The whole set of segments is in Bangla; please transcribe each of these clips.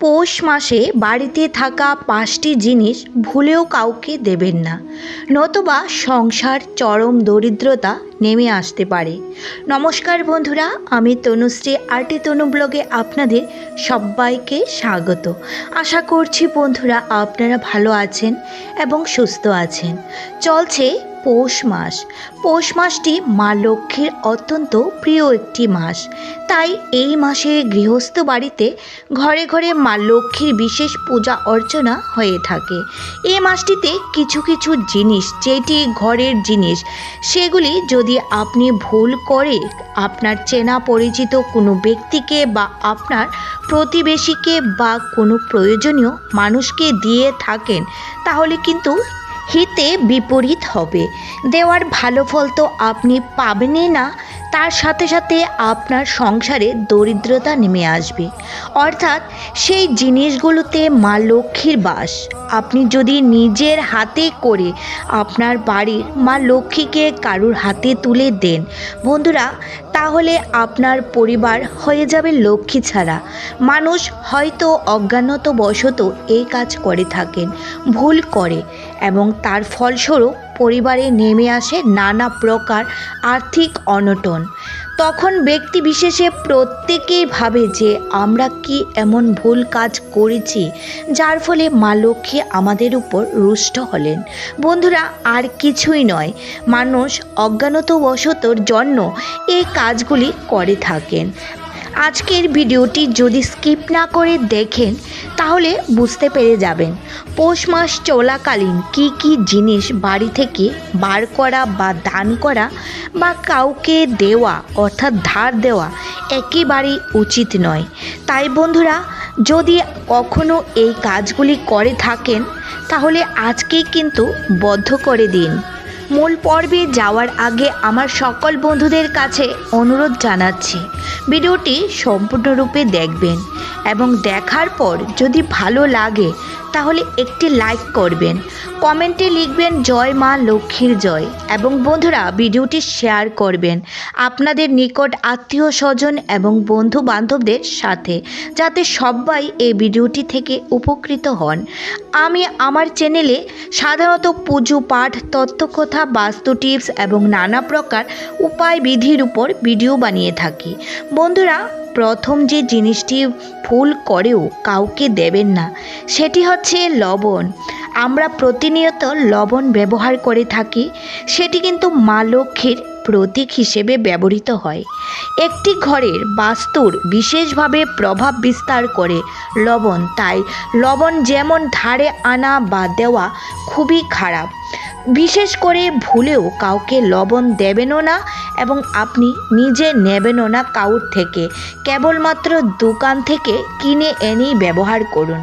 পৌষ মাসে বাড়িতে থাকা পাঁচটি জিনিস ভুলেও কাউকে দেবেন না। নতুবা সংসার, চরম দরিদ্রতা নেমে আসতে পারে। নমস্কার বন্ধুরা, আমি তনুশ্রী আরটি তনু ব্লগে আপনাদের সবাইকে স্বাগত। আশা করছি বন্ধুরা আপনারা ভালো আছেন এবং সুস্থ আছেন। চলছে পৌষ মাস। পৌষ মাসটি মা লক্ষ্মীর অত্যন্ত প্রিয় একটি মাস। তাই এই মাসে গৃহস্থ বাড়িতে ঘরে ঘরে মা লক্ষ্মীর বিশেষ পূজা অর্চনা হয়ে থাকে। এই মাসটিতে কিছু কিছু জিনিস, যেটি ঘরের জিনিস, সেগুলি যদি আপনি ভুল করে আপনার চেনা পরিচিত কোনো ব্যক্তিকে বা আপনার প্রতিবেশীকে বা কোনো প্রয়োজনীয় মানুষকে দিয়ে থাকেন, তাহলে কিন্তু হিতে বিপরীত হবে। দেওয়ার ভালো ফল তো আপনি পাবেনই না, তার সাথে সাথে আপনার সংসারে দরিদ্রতা নেমে আসবে। অর্থাৎ সেই জিনিসগুলোতে মা লক্ষ্মীর বাস। আপনি যদি নিজের হাতে করে আপনার বাড়ির মা লক্ষ্মীকে কারুর হাতে তুলে দেন, বন্ধুরা তাহলে আপনার পরিবার হয়ে যাবে লক্ষ্মী ছাড়া। মানুষ হয়তো অজ্ঞানত বশত এই কাজ করে থাকেন, ভুল করে এবং তার ফলস্বরূপ পরিবারে নেমে আসে নানা প্রকার আর্থিক অনটন। তখন ব্যক্তি বিশেষে প্রত্যেকেই ভাবে যে আমরা কি এমন ভুল কাজ করেছি, যার ফলে মা লক্ষ্মী আমাদের উপর রুষ্ট হলেন। বন্ধুরা, আর কিছুই নয়। মানুষ অজ্ঞানত অজ্ঞানতবশতর জন্য এই কাজগুলি করে থাকেন। আজকের ভিডিওটি যদি স্কিপ না করে দেখেন, তাহলে বুঝতে পেরে যাবেন পৌষ মাস চলাকালীন কি কি জিনিস বাড়ি থেকে বার করা বা দান করা বা কাউকে দেওয়া, অর্থাৎ ধার দেওয়া একেবারেই উচিত নয়। তাই বন্ধুরা, যদি কখনো এই কাজগুলি করে থাকেন, তাহলে আজকেই কিন্তু বদ্ধ করে দিন। মূল পর্বে যাওয়ার আগে আমার সকল বন্ধুদের কাছে অনুরোধ জানাচ্ছি, ভিডিওটি সম্পূর্ণরূপে দেখবেন এবং দেখার পর যদি ভালো লাগে তাহলে একটি লাইক করবেন। কমেন্টে লিখবেন, জয় মা লক্ষ্মীর জয়। এবং বন্ধুরা, ভিডিওটি শেয়ার করবেন আপনাদের নিকট আত্মীয় স্বজন এবং বন্ধু বান্ধবদের সাথে, যাতে সবাই এই ভিডিওটি থেকে উপকৃত হন। আমি আমার চ্যানেলে সাধারণত পুজো, পাঠ তত্ত্বকথা বাস্তু টিপস এবং নানা প্রকার উপায় বিধির উপর ভিডিও বানিয়ে থাকি। বন্ধুরা প্রথম যে জিনিসটি ভুল করেও কাউকে দেবেন না, সেটি হচ্ছে লবণ। আমরা প্রতিনিয়ত লবণ ব্যবহার করে থাকি, সেটি কিন্তু মা লক্ষ্মীর প্রতীক হিসেবে ব্যবহৃত হয়। একটি ঘরের বাস্তুর বিশেষভাবে প্রভাব বিস্তার করে লবণ, তাই লবণ যেমন ধারে আনা বা দেওয়া খুবই খারাপ। বিশেষ করে ভুলেও কাউকে লবণ দেবেনও না এবং আপনি নিজে নেবেনও না কাউর থেকে, কেবলমাত্র দোকান থেকে কিনে এনেই ব্যবহার করুন।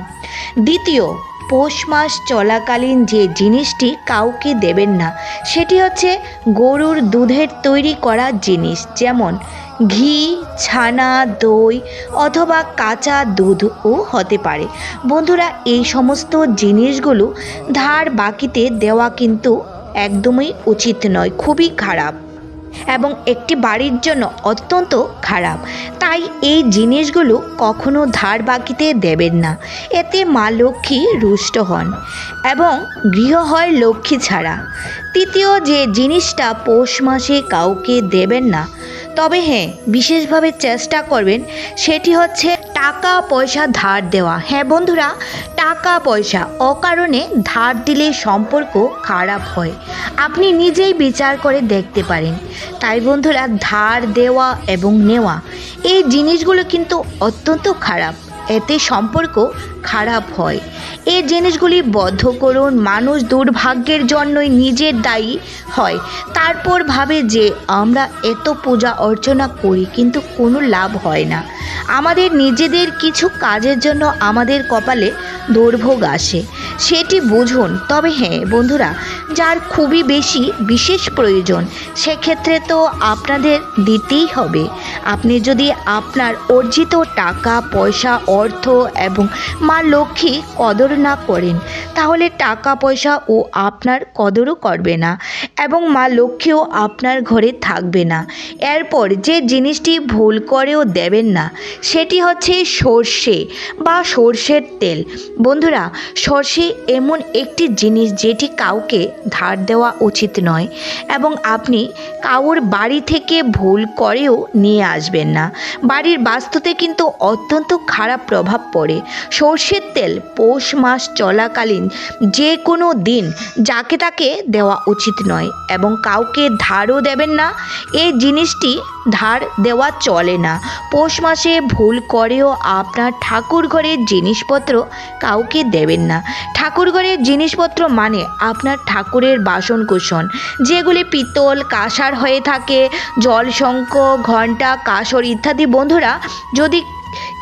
দ্বিতীয়, পৌষ মাস চলাকালীন যে জিনিসটি কাউকে দেবেন না, সেটি হচ্ছে গরুর দুধের তৈরি করা জিনিস, যেমন ঘি, ছানা, দই অথবা কাঁচা দুধও হতে পারে। বন্ধুরা, এই সমস্ত জিনিসগুলো ধার বাকিতে দেওয়া কিন্তু একদমই উচিত নয়, খুবই খারাপ। এবং একটি বাড়ির জন্য অত্যন্ত খারাপ। তাই এই জিনিসগুলো কখনো ধার বাকিতে দেবেন না। এতে মা লক্ষ্মী রুষ্ট হন এবং গৃহ হয় লক্ষ্মী ছাড়া। তৃতীয়, যে জিনিসটা পৌষ মাসে কাউকে দেবেন না, তবে হ্যাঁ বিশেষভাবে চেষ্টা করবেন, সেটি হচ্ছে টাকা পয়সা ধার দেওয়া। হ্যাঁ বন্ধুরা টাকা পয়সা অকারণে ধার দিলে সম্পর্ক খারাপ হয়। আপনি নিজেই বিচার করে দেখতে পারেন। তাই বন্ধুরা, ধার দেওয়া এবং নেওয়া, এই জিনিসগুলো কিন্তু অত্যন্ত খারাপ। এতে সম্পর্ক খারাপ হয়। এই জিনিসগুলি বদ্ধ করুন, মানুষ দুর্ভাগ্যের জন্যই নিজের দায়ী হয়। তারপর ভাবে যে আমরা এত পূজা অর্চনা করি, কিন্তু কোনো লাভ হয় না। আমাদের নিজেদের কিছু কাজের জন্য আমাদের কপালে দুর্ভোগ আসে। সেটি বুঝুন। তবে হ্যাঁ বন্ধুরা, যার খুবই বেশি বিশেষ প্রয়োজন, সেক্ষেত্রে তো আপনাদের দিতেই হবে। আপনি যদি আপনার অর্জিত টাকা, পয়সা, অর্থ এবং মা লক্ষ্মী কদর না করেন, তাহলে টাকা, পয়সা ও আপনার কদরও করবে না এবং মা লক্ষ্মীও আপনার ঘরে থাকবে না। এরপর যে জিনিসটি ভুল করেও দেবেন না সেটি হচ্ছে সর্ষে বা সর্ষের তেল। বন্ধুরা, সর্ষে এমন একটি জিনিস যেটি কাউকে ধার দেওয়া উচিত নয় এবং আপনি কাউর বাড়ি থেকে ভুল করেও নিয়ে আসবেন না। বাড়ির বাস্তুতে কিন্তু অত্যন্ত খারাপ প্রভাব পড়ে। সর্ষের তেল পৌষ মাস চলাকালীন যে কোনো দিন যাকে তাকে দেওয়া উচিত নয় এবং কাউকে ধারও দেবেন না। এই জিনিসটি ধার দেওয়া চলে না। পৌষ মাসে ভুল করেও আপনার ঠাকুর ঘরের জিনিসপত্র কাউকে দেবেন না। ঠাকুর ঘরের জিনিসপত্র মানে আপনার ঠাকুরের বাসন কুসন যেগুলি পিতল, কাঁসার হয়ে থাকে, জলশঙ্খ, ঘণ্টা, কাসর ইত্যাদি। বন্ধুরা, যদি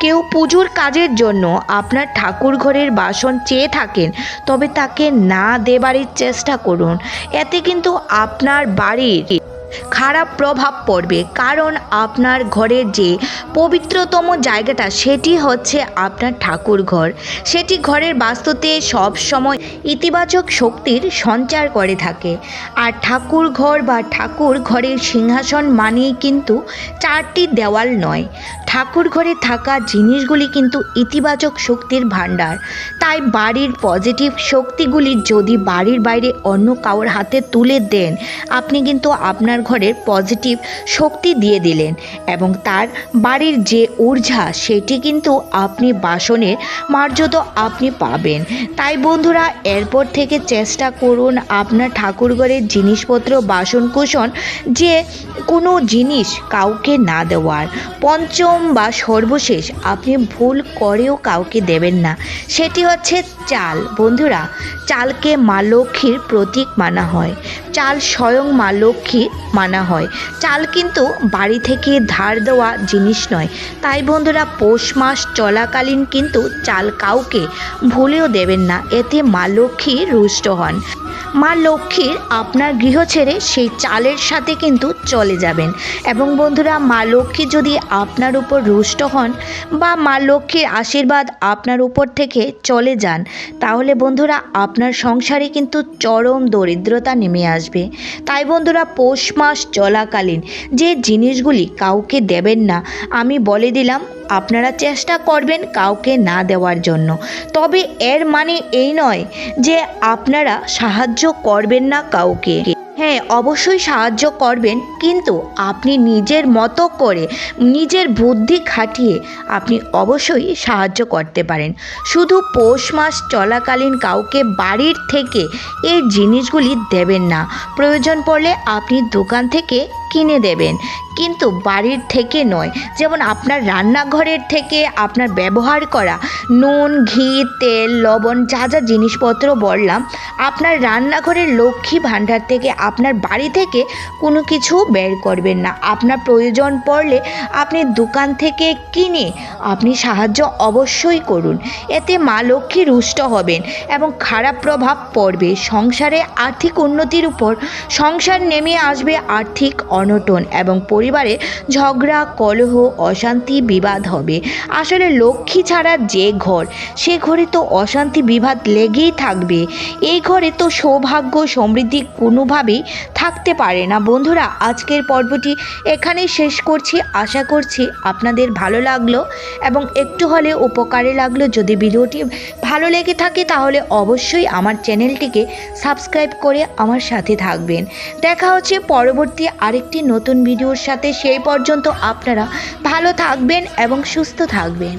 কেউ পুজোর কাজের জন্য আপনার ঠাকুর ঘরের বাসন চেয়ে থাকেন, তবে তাকে না দেবারই চেষ্টা করুন। এতে কিন্তু আপনার বাড়ির খারাপ প্রভাব পড়বে। কারণ আপনার ঘরের যে পবিত্রতম জায়গাটা, সেটি হচ্ছে আপনার ঠাকুর ঘর। সেটি ঘরের বাস্তুতে সব সময় ইতিবাচক শক্তির সঞ্চার করে থাকে। আর ঠাকুর ঘর বা ঠাকুর ঘরের সিংহাসন মানেই কিন্তু চারটি দেওয়াল নয়। ঠাকুর ঘরে থাকা জিনিসগুলি কিন্তু ইতিবাচক শক্তির ভাণ্ডার। তাই বাড়ির পজিটিভ শক্তিগুলি যদি বাড়ির বাইরে অন্য কারোর হাতে তুলে দেন, আপনি কিন্তু আপনার ঘরের পজিটিভ শক্তি দিয়ে দিলেন এবং তার বাড়ির যে ঊর্জা, সেটি কিন্তু আপনি বাসনের মার্জত আপনি পাবেন। তাই বন্ধুরা, এরপর থেকে চেষ্টা করুন আপনার ঠাকুরঘরের জিনিসপত্র বাসন কুসন যে কোনো জিনিস কাউকে না দেওয়ার। পঞ্চম বা সর্বশেষ আপনি ভুল করেও কাউকে দেবেন না। সেটি হচ্ছে চাল। বন্ধুরা, চালকে মা লক্ষ্মীর প্রতীক মানা হয়। চাল স্বয়ং মা লক্ষ্মী মানা হয়। চাল কিন্তু বাড়ি থেকে ধার দেওয়া জিনিস নয়। তাই বন্ধুরা, পৌষ মাস চলাকালীন কিন্তু চাল কাউকে ভুলেও দেবেন না। এতে মা লক্ষ্মী রুষ্ট হন। মা লক্ষ্মীর আপনার গৃহ ছেড়ে সেই চালের সাথে কিন্তু চলে যাবেন। এবং বন্ধুরা, মা লক্ষ্মী যদি আপনার উপর রুষ্ট হন বা মা লক্ষ্মীর আশীর্বাদ আপনার উপর থেকে চলে যান, তাহলে বন্ধুরা, আপনার সংসারে কিন্তু চরম দরিদ্রতা নেমে আসবে। তাই বন্ধুরা, পৌষ মাস চলাকালীন যে জিনিসগুলি কাউকে দেবেন না, আমি বলে দিলাম আপনারা চেষ্টা করবেন কাউকে না দেওয়ার জন্য। তবে এর মানে এই নয় যে আপনারা সাহায্য করবেন না কাউকে। হ্যাঁ অবশ্যই সাহায্য করবেন, কিন্তু আপনি নিজের মতো করে, নিজের বুদ্ধি খাটিয়ে আপনি অবশ্যই সাহায্য করতে পারেন। শুধু পৌষ মাস চলাকালীন কাউকে বাড়ির থেকে এই জিনিসগুলি দেবেন না। প্রয়োজন পড়লে আপনি দোকান থেকে কিনে দেবেন। কিন্তু বাড়ির থেকে নয়, যেমন আপনার রান্নাঘরের থেকে আপনার ব্যবহার করা নুন, ঘি, তেল, লবণ, যা যা জিনিসপত্র বললাম, আপনার রান্নাঘরের লক্ষ্মী ভাণ্ডার থেকে আপনার বাড়ি থেকে কোনো কিছু বের করবেন না। আপনার প্রয়োজন পড়লে আপনি দোকান থেকে কিনে আপনি সাহায্য অবশ্যই করুন। এতে মা লক্ষ্মী রুষ্ট হবেন এবং খারাপ প্রভাব পড়বে। সংসারে আর্থিক উন্নতির উপর সংসার নেমে আসবে আর্থিক অনটন এবং পরিবারে ঝগড়া, কলহ, অশান্তি, বিবাদ হবে। আসলে লক্ষ্মী ছাড়া যে ঘর, সে ঘরে তো অশান্তি, বিবাদ লেগেই থাকবে। এই ঘরে তো সৌভাগ্য, সমৃদ্ধি কোনোভাবেই থাকতে পারে না। বন্ধুরা, আজকের পর্বটি এখানেই শেষ করছি। আশা করছি আপনাদের ভালো লাগল এবং একটু হলে উপকারে লাগল। যদি ভিডিওটি ভালো লেগে থাকে, তাহলে অবশ্যই আমার চ্যানেলটিকে সাবস্ক্রাইব করে আমার সাথে থাকবেন। দেখা হচ্ছে পরবর্তী আরেকটি নতুন ভিডিওর সাথে সেই পর্যন্ত আপনারা ভালো থাকবেন এবং সুস্থ থাকবেন।